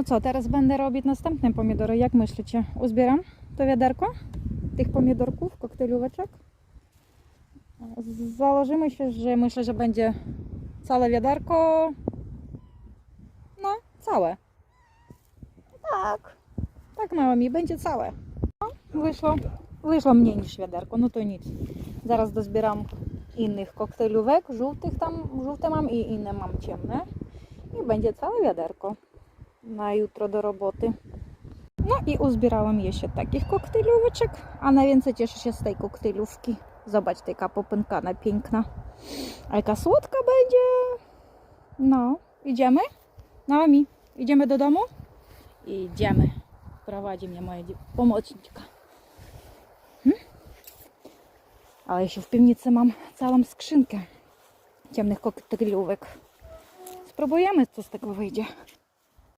No co, teraz będę robić następne pomidory. Jak myślicie? Uzbieram to wiaderko tych pomidorków, koktajlóweczek. Założymy się, że myślę, że będzie całe wiaderko. No, całe. Tak. Tak małe mi będzie całe. No, wyszło, wyszło mniej niż wiaderko, no to nic. Zaraz dozbieram innych koktajlówek, żółtych tam, żółte mam i inne mam ciemne. I będzie całe wiaderko na jutro do roboty. No i uzbierałam jeszcze takich koktajlóweczek, a najwięcej cieszę się z tej koktajlówki. Zobacz, taka popękana, piękna. A jaka słodka będzie. No, idziemy? Naomi, idziemy do domu? Idziemy. Prowadzi mnie moja pomocniczka. Hm? Ale jeszcze w piwnicy mam całą skrzynkę ciemnych koktajlówek. Spróbujemy, co z tego wyjdzie.